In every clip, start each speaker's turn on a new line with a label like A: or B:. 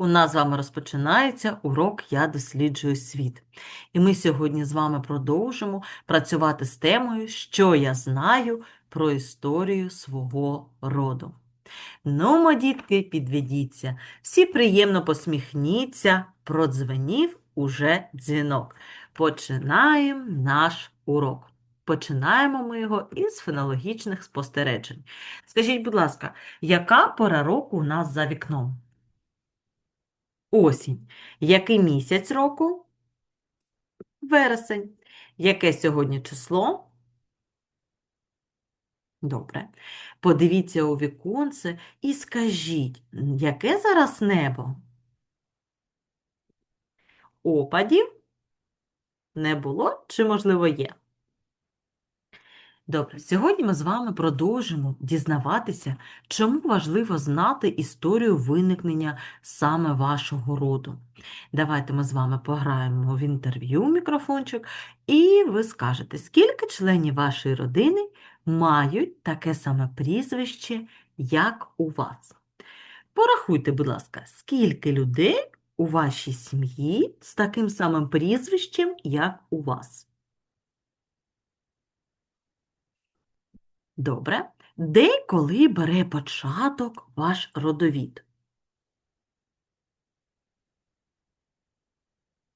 A: У нас з вами розпочинається урок Я досліджую світ. І ми сьогодні з вами продовжимо працювати з темою, що я знаю про історію свого роду. Ну, дітки, підведіться, всі приємно посміхніться, продзвенів уже дзвінок. Починаємо наш урок. Починаємо ми його із фенологічних спостережень. Скажіть, будь ласка, яка пора року у нас за вікном? Осінь. Який місяць року? Вересень. Яке сьогодні число? Добре. Подивіться у віконце і скажіть, яке зараз небо? Опадів не було чи, можливо, є? Добре, сьогодні ми з вами продовжимо дізнаватися, чому важливо знати історію виникнення саме вашого роду. Давайте ми з вами пограємо в інтерв'ю мікрофончик, і ви скажете, скільки членів вашої родини мають таке саме прізвище, як у вас. Порахуйте, будь ласка, скільки людей у вашій сім'ї з таким самим прізвищем, як у вас. Добре. Де коли бере початок ваш родовід?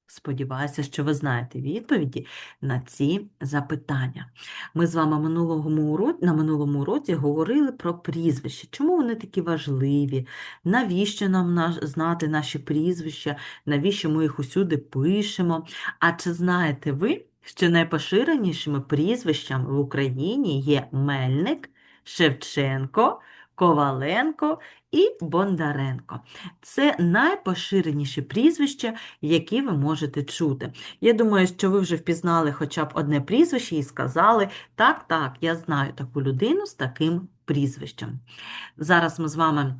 A: Сподіваюся, що ви знаєте відповіді на ці запитання. Ми з вами минулому уро- на минулому уроці говорили про прізвища. Чому вони такі важливі? Навіщо нам знати наші прізвища? Навіщо ми їх усюди пишемо? А чи знаєте ви, що найпоширенішими прізвищами в Україні є Мельник, Шевченко, Коваленко і Бондаренко? Це найпоширеніші прізвища, які ви можете чути. Я думаю, що ви вже впізнали хоча б одне прізвище і сказали, так, так, я знаю таку людину з таким прізвищем. Зараз ми з вами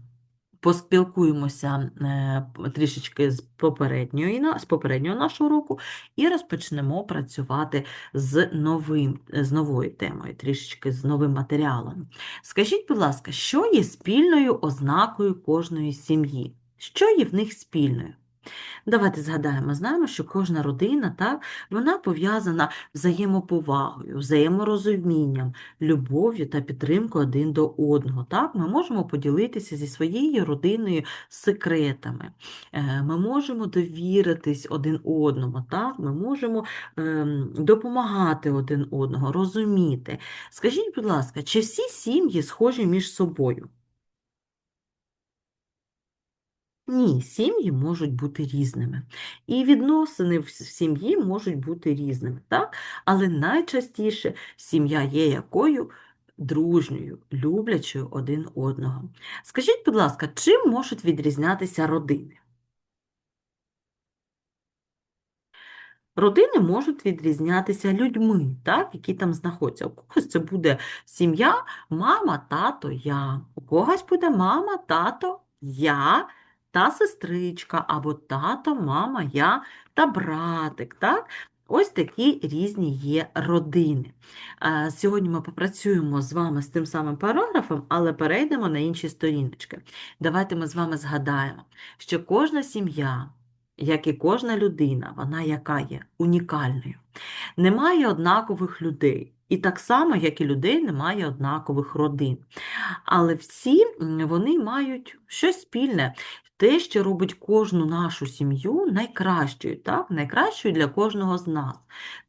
A: поспілкуємося е, трішечки з попередньої, з попереднього нашого року і розпочнемо працювати з новим, з новою темою, трішечки з новим матеріалом. Скажіть, будь ласка, що є спільною ознакою кожної сім'ї? Що є в них спільною? Давайте згадаємо, знаємо, що кожна родина, так, вона пов'язана взаємоповагою, взаєморозумінням, любов'ю та підтримкою один до одного. Так? Ми можемо поділитися зі своєю родиною секретами, Е, ми можемо довіритись один одному, так? ми можемо ем, допомагати один одного, розуміти. Скажіть, будь ласка, чи всі сім'ї схожі між собою? Ні, сім'ї можуть бути різними. І відносини в сім'ї можуть бути різними, так? Але найчастіше сім'я є якою? Дружньою, люблячою один одного. Скажіть, будь ласка, чим можуть відрізнятися родини? Родини можуть відрізнятися людьми, так, які там знаходяться. У когось це буде сім'я, мама, тато, я. У когось буде мама, тато, я та сестричка, або тато, мама, я та братик. Так? Ось такі різні є родини. Е, Сьогодні ми попрацюємо з вами з тим самим параграфом, але перейдемо на інші сторіночки. Давайте ми з вами згадаємо, що кожна сім'я як і кожна людина, вона яка є унікальною. Немає однакових людей. І так само, як і людей, немає однакових родин. Але всі вони мають щось спільне, те, що робить кожну нашу сім'ю найкращою, так? найкращою для кожного з нас.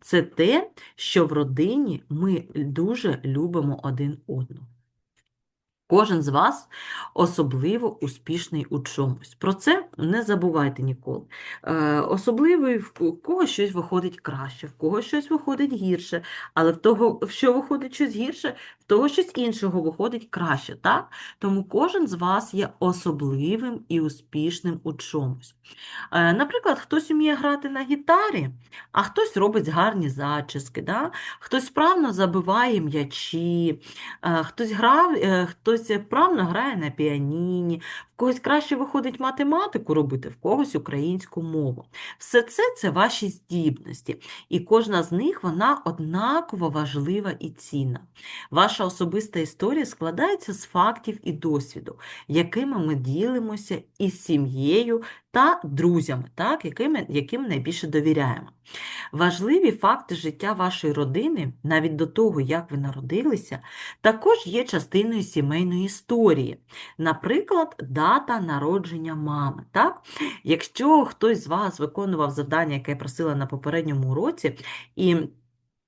A: Це те, що в родині ми дуже любимо один одного. Кожен з вас особливо успішний у чомусь. Про це не забувайте ніколи. Е, особливий в ко- когось щось виходить краще, в когось щось виходить гірше, але в того, що виходить щось гірше, того щось іншого виходить краще. Так? Тому кожен з вас є особливим і успішним у чомусь. Е, наприклад, хтось вміє грати на гітарі, а хтось робить гарні зачіски, да? хтось вправно забиває м'ячі. Е, Хтось грав, е, хтось вправно грає на піаніні, когось краще виходить математику робити, в когось українську мову. Все це це ваші здібності, і кожна з них вона однаково важлива і цінна. Ваша особиста історія складається з фактів і досвіду, якими ми ділимося із сім'єю та друзями, так, якими, яким найбільше довіряємо. Важливі факти життя вашої родини, навіть до того, як ви народилися, також є частиною сімейної історії. Наприклад, дата народження мами. Так? Якщо хтось з вас виконував завдання, яке я просила на попередньому уроці, і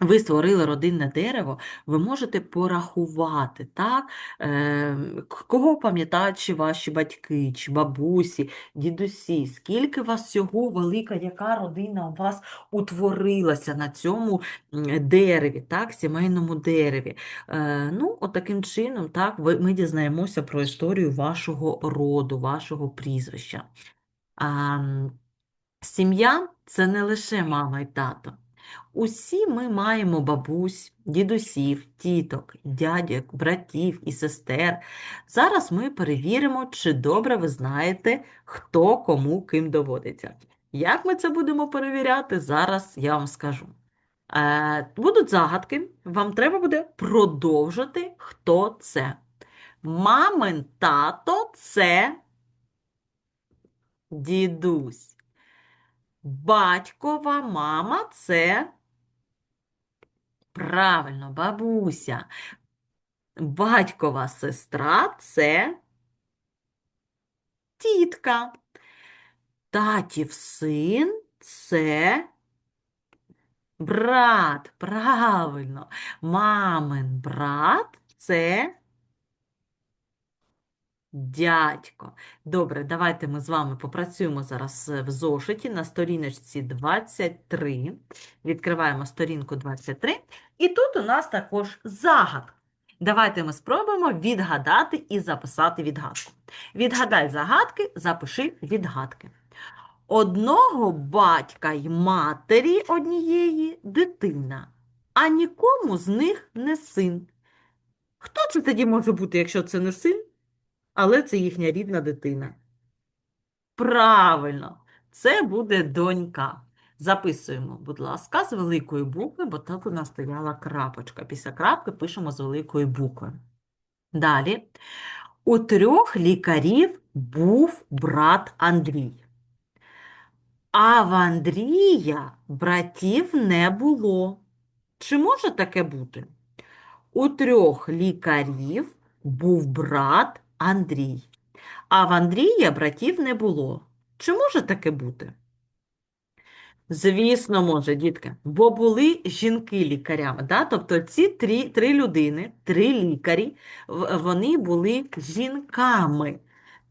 A: ви створили родинне дерево, ви можете порахувати, так? Е, кого пам'ятають чи ваші батьки, чи бабусі, дідусі, скільки вас всього велика, яка родина у вас утворилася на цьому дереві, так, сімейному дереві. Е, ну, от таким чином, так, ми дізнаємося про історію вашого роду, вашого прізвища. Сім'я це не лише мама і тато. Усі ми маємо бабусь, дідусів, тіток, дядьок, братів і сестер. Зараз ми перевіримо, чи добре ви знаєте, хто кому ким доводиться. Як ми це будемо перевіряти, зараз я вам скажу. Е, будуть загадки, вам треба буде продовжити, хто це. Мамин тато це дідусь. Батькова мама це правильно, бабуся. Батькова сестра це тітка. Татів син це брат. Правильно. Мамин брат це дядько. Добре, давайте ми з вами попрацюємо зараз в зошиті на сторіночці 23. Відкриваємо сторінку 23. І тут у нас також загадка. Давайте ми спробуємо відгадати і записати відгадку. Відгадай загадки, запиши відгадки. Одного батька й матері однієї дитина, а нікому з них не син. Хто це тоді може бути, якщо це не син, але це їхня рідна дитина? Правильно, це буде донька. Записуємо, будь ласка, з великої букви, бо так у нас стояла крапочка. Після крапки пишемо з великої букви. Далі. У трьох лікарів був брат Андрій. А в Андрія братів не було. Чи може таке бути? У трьох лікарів був брат Андрій, а в Андрія братів не було. Чи може таке бути? Звісно, може, дітки, бо були жінки лікарями. Да? Тобто ці три, три людини, три лікарі, вони були жінками.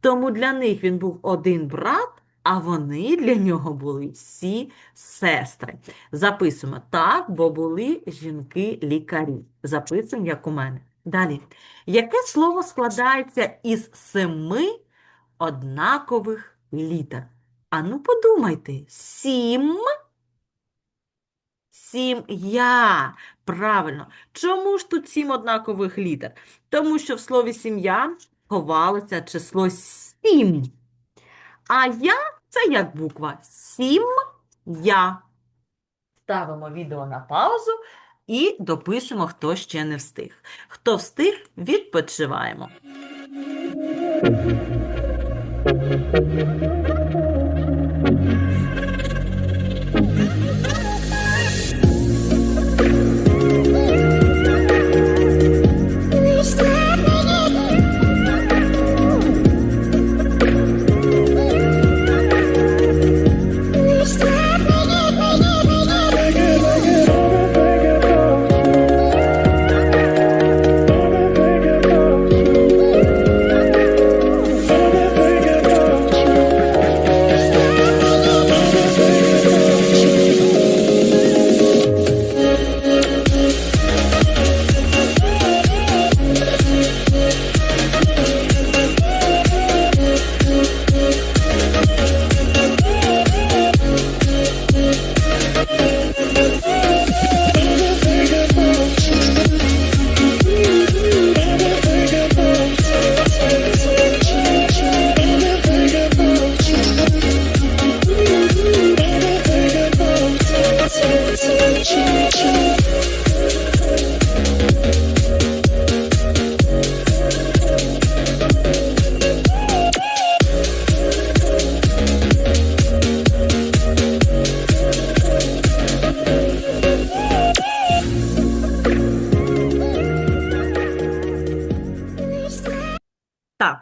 A: Тому для них він був один брат, а вони для нього були всі сестри. Записуємо так, бо були жінки-лікарі. Записуємо, як у мене. Далі. Яке слово складається із семи однакових літер? Ану, подумайте. Сім. Сім'я. Правильно. Чому ж тут сім однакових літер? Тому що в слові сім'я ховалося число сім. А я це як буква сім я. Ставимо відео на паузу і дописуємо, хто ще не встиг. Хто встиг, відпочиваємо.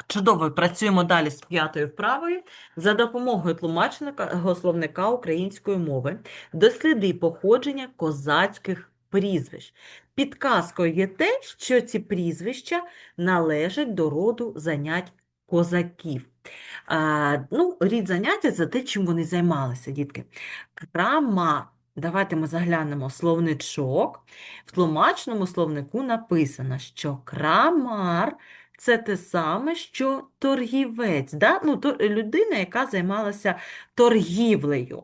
A: Чудово, працюємо далі з п'ятою вправою. За допомогою тлумачного словника української мови досліди походження козацьких прізвищ. Підказкою є те, що ці прізвища належать до роду занять козаків. А, ну, рід заняття це те, чим вони займалися, дітки. Крамар. Давайте ми заглянемо словничок. В тлумачному словнику написано, що крамар це те саме, що торгівець, да? ну, то, людина, яка займалася торгівлею.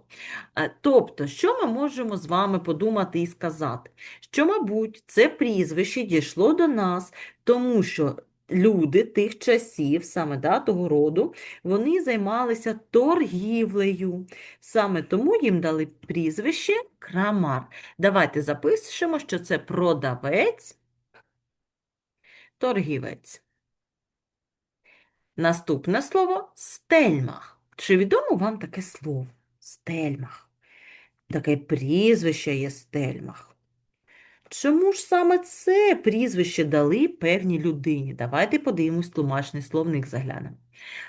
A: Е, Тобто, що ми можемо з вами подумати і сказати? Що, мабуть, це прізвище дійшло до нас, тому що люди тих часів, саме да, того роду, вони займалися торгівлею. Саме тому їм дали прізвище крамар. Давайте запишемо, що це продавець, торгівець. Наступне слово стельмах. Чи відомо вам таке слово? Стельмах. Таке прізвище є стельмах. Чому ж саме це прізвище дали певній людині? Давайте подивимось тлумачний словник заглянемо.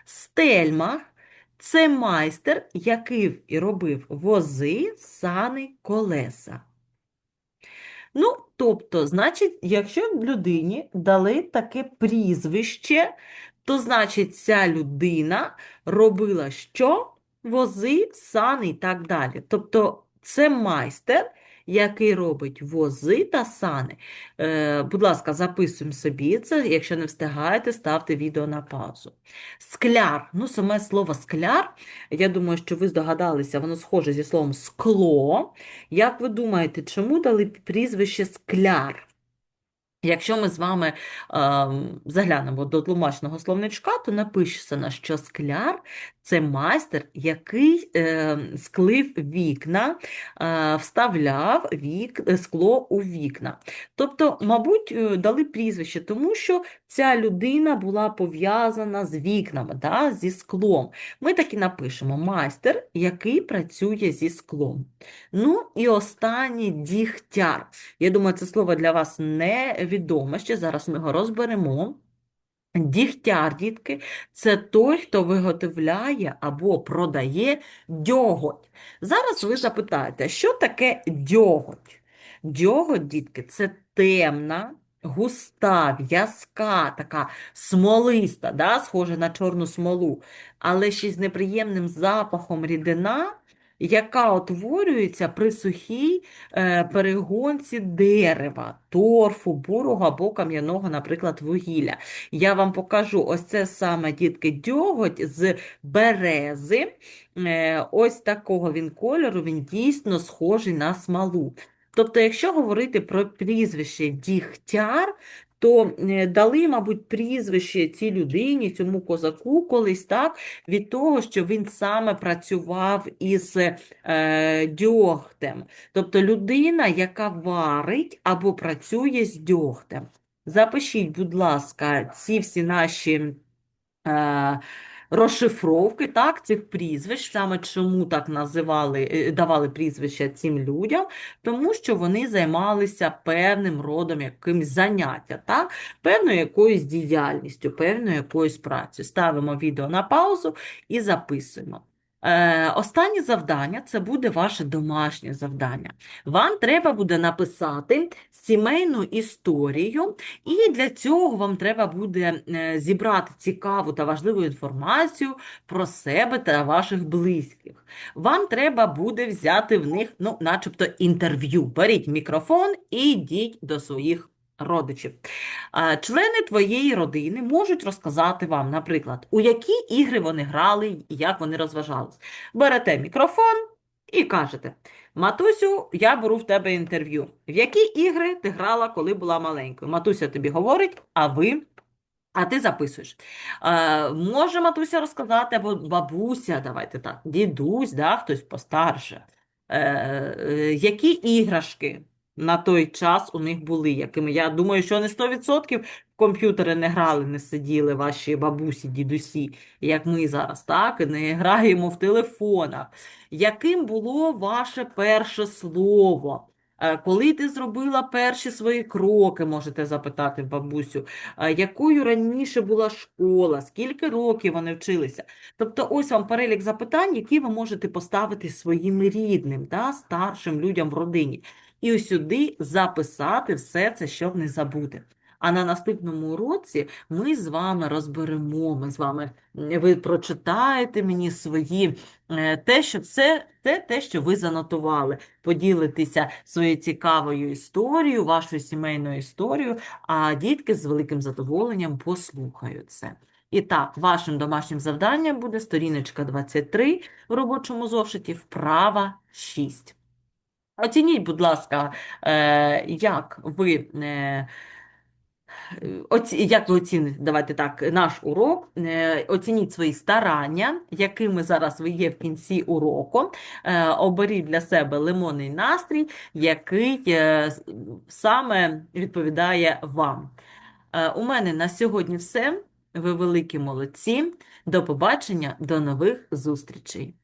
A: Стельмах – це майстер, який робив вози, сани, колеса. Ну, тобто, значить, якщо людині дали таке прізвище, то значить ця людина робила що? Вози, сани і так далі. Тобто це майстер, який робить вози та сани. Е, будь ласка, записуємо собі це. Якщо не встигаєте, ставте відео на паузу. Скляр. Ну, саме слово скляр, я думаю, що ви здогадалися, воно схоже зі словом скло. Як ви думаєте, чому дали прізвище скляр? Якщо ми з вами ем, заглянемо до тлумачного словничка, то напишемо, що скляр – це майстер, який е, склив вікна, е, вставляв вік, е, скло у вікна. Тобто, мабуть, е, дали прізвище, тому що ця людина була пов'язана з вікнами, да, зі склом. Ми так і напишемо майстер, який працює зі склом. Ну і останнє дігтяр. Я думаю, це слово для вас невідоме ще. Зараз ми його розберемо. Дігтяр, дітки, це той, хто виготовляє або продає дьоготь. Зараз ви запитаєте, що таке дьоготь? Дьоготь, дітки, це темна, густа, в'язка, така смолиста, да, схожа на чорну смолу, але ще з неприємним запахом рідина, яка утворюється при сухій е, перегонці дерева, торфу, бурого або кам'яного, наприклад, вугілля. Я вам покажу ось це саме, дітки, дьоготь з берези. Е, Ось такого він кольору, він дійсно схожий на смолу. Тобто, якщо говорити про прізвище Дігтяр, то е, дали, мабуть, прізвище цій людині, цьому козаку колись так, від того, що він саме працював із е, дьогтем. Тобто людина, яка варить або працює з дьогтем. Запишіть, будь ласка, ці всі наші е, розшифровки так, цих прізвищ, саме чому так називали, е, давали прізвища цим людям, тому що вони займалися певним родом якимось заняття, так, певною якоюсь діяльністю, певною якоюсь працею. Ставимо відео на паузу і записуємо. Е, останнє завдання це буде ваше домашнє завдання. Вам треба буде написати сімейну історію, і для цього вам треба буде е, зібрати цікаву та важливу інформацію про себе та ваших близьких. Вам треба буде взяти в них, ну, начебто, інтерв'ю. Беріть мікрофон і йдіть до своїх родичів. Члени твоєї родини можуть розказати вам, наприклад, у які ігри вони грали і як вони розважались. Берете мікрофон і кажете: Матусю, я беру в тебе інтерв'ю. В які ігри ти грала, коли була маленькою? Матуся тобі говорить, а ви. А ти записуєш. Е, може матуся розказати, або бабуся, давайте так, дідусь, да, хтось постарше. Е, е, які іграшки на той час у них були, якими я думаю, що вони 100% в комп'ютери не грали, не сиділи ваші бабусі, дідусі, як ми зараз, так, не граємо в телефонах. Яким було ваше перше слово? Е, Коли ти зробила перші свої кроки, можете запитати бабусю, Е, якою раніше була школа, скільки років вони вчилися. Тобто ось вам перелік запитань, які ви можете поставити своїм рідним, да, старшим людям в родині. І сюди записати все це, щоб не забути. А на наступному уроці ми з вами розберемо, ми з вами, ви прочитаєте мені свої, е, те, що все, те, те, що ви занотували, поділитеся своєю цікавою історією, вашою сімейною історією, а дітки з великим задоволенням послухають це. І так, вашим домашнім завданням буде сторіночка 23 в робочому зошиті, вправа 6. Оцініть, будь ласка, е, як ви, е, оці, як ви оціните, давайте так, наш урок, е, оцініть свої старання, якими зараз ви є в кінці уроку, оберіть для себе лимонний настрій, який саме відповідає вам. У мене на сьогодні все. Ви великі молодці. До побачення, до нових зустрічей.